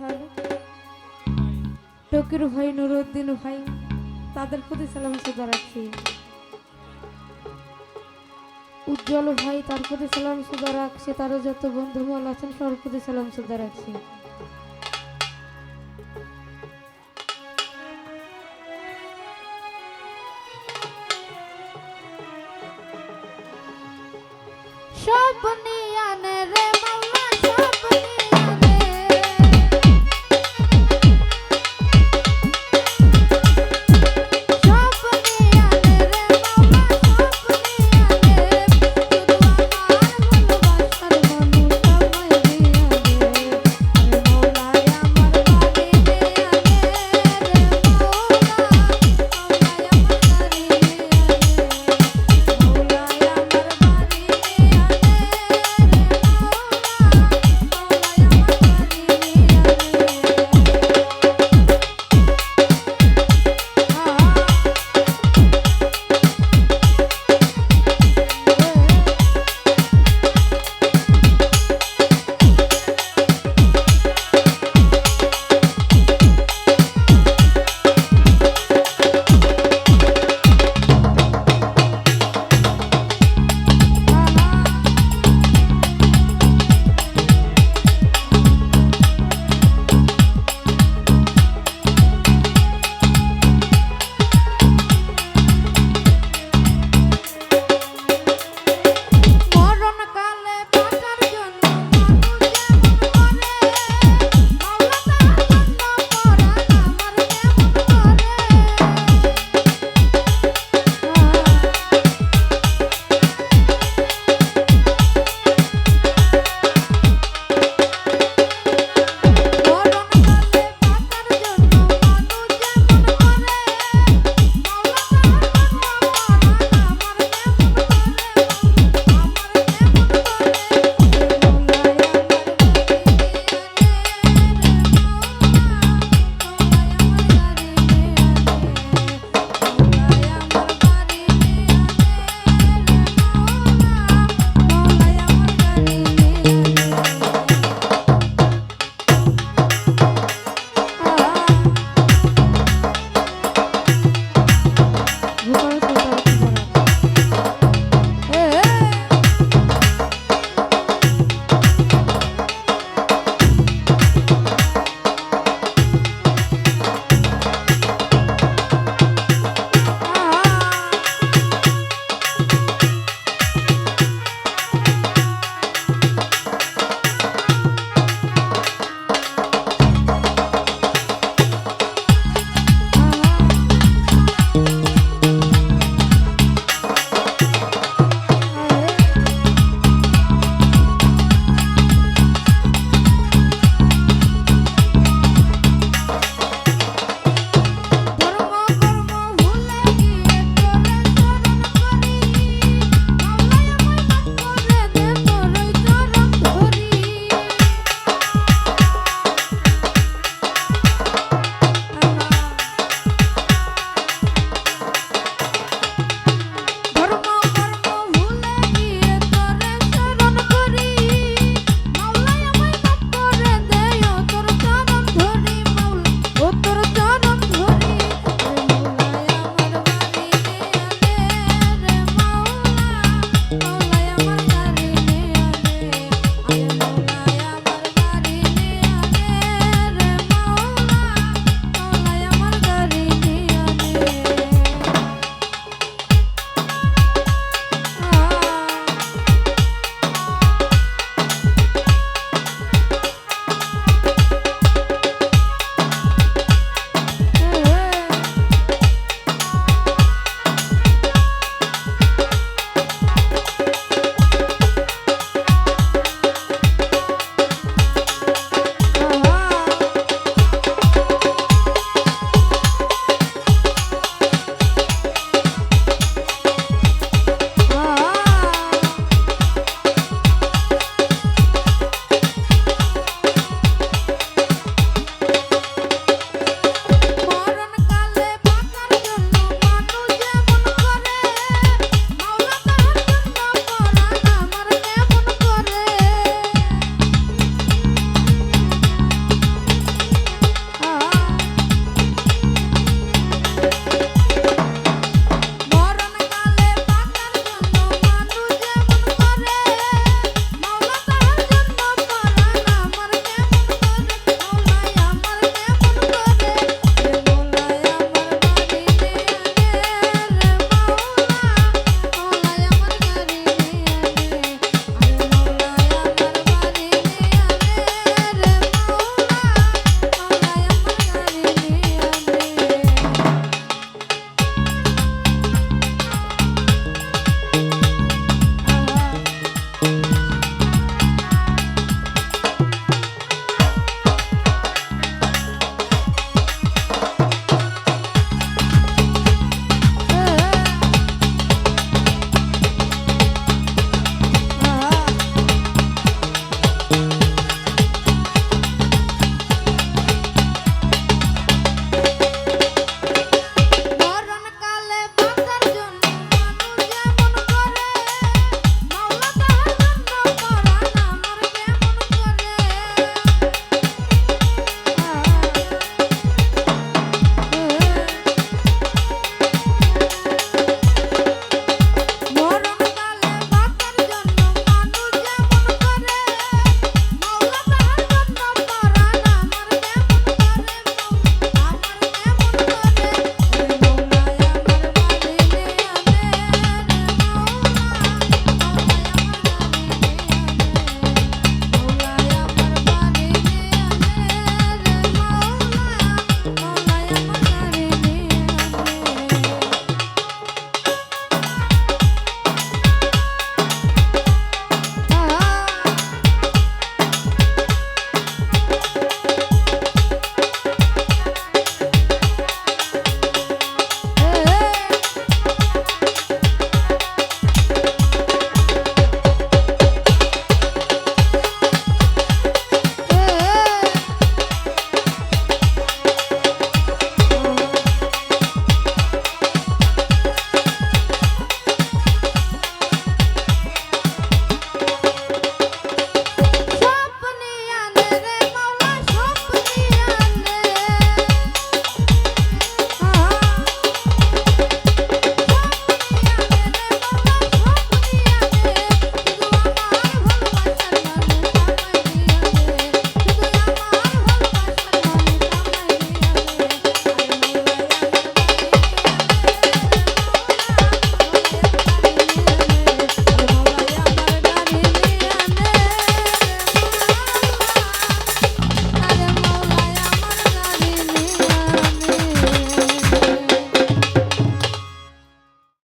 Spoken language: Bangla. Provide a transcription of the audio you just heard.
হ্যালো টকির ভাই নুরুদ্দিন ভাই, তাদের প্রতি সালাম সুদা রাখছি উজ্জ্বল ভাই, তার প্রতি সালাম সুদা রাখছে তারও যত বন্ধুমল আছেন, সবার প্রতি সালাম সুদা রাখছি